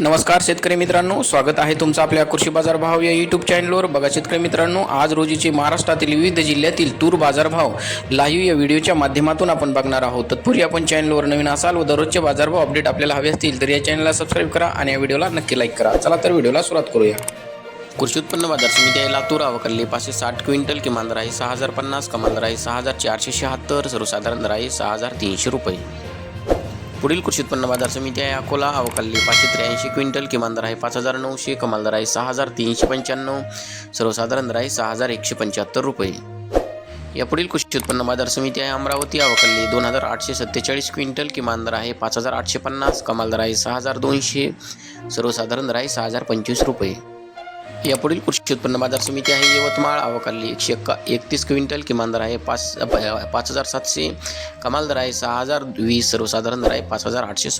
नमस्कार शेतकरी मित्रांनो स्वागत आहे तुमचं आपल्या कृषी बाजार भाव या यूट्यूब चॅनलवर बघा शेतकरी मित्रांनो आज रोजीचे महाराष्ट्रातील विविध जिल्ह्यातील तूर बाजारभाव लाईव्ह या व्हिडिओच्या माध्यमातून आपण बघणार आहोत. तत्पूर्वी आपण चॅनलवर नवीन असाल व दररोजचे बाजारभाव अपडेट आपल्याला हवे असतील तर या चॅनलला सबस्क्राईब करा आणि या व्हिडिओला नक्की लाईक करा. चला तर व्हिडिओला सुरुवात करूया. कृषी उत्पन्न बाजार समिती आहे लातूर अवकल्ली पाचशे साठ क्विंटल किमान दर आहे सहा हजार पन्नास कमान दर आहे सहा हजार चारशे शहात्तर सर्वसाधारण दर आहे सहा हजार तीनशे रुपये. पुढील कृषी उत्पन्न बाजार समिती आहे अकोला अवकल्ली पाचशे त्र्याऐंशी क्विंटल किमान दर आहे पाच हजार नऊशे कमाल दर आहे सहा हजार तीनशे पंच्याण्णव सर्वसाधारण दर आहे सहा हजार एकशे पंच्याहत्तर रुपये. या पुढील कृषी उत्पन्न बाजार समिती आहे अमरावती अवकल्ली दोन हजार आठशे सत्तेचाळीस क्विंटल किमान दर आहे पाच हजार आठशे पन्नास कमाल दर आहे सहा हजार दोनशे सर्वसाधारण दर आहे सहा हजार पंचवीस रुपये. यापुढील कृषी उत्पन्न बाजार समिती आहे. यवतमाळ अवकाली एकशे एक्का एकतीस क्विंटल. किमान दर आहे पाच पाच हजार सातशे. कमाल दर आहे सहा हजार वीस. सर्वसाधारण दर आहे पाच हजार आठशे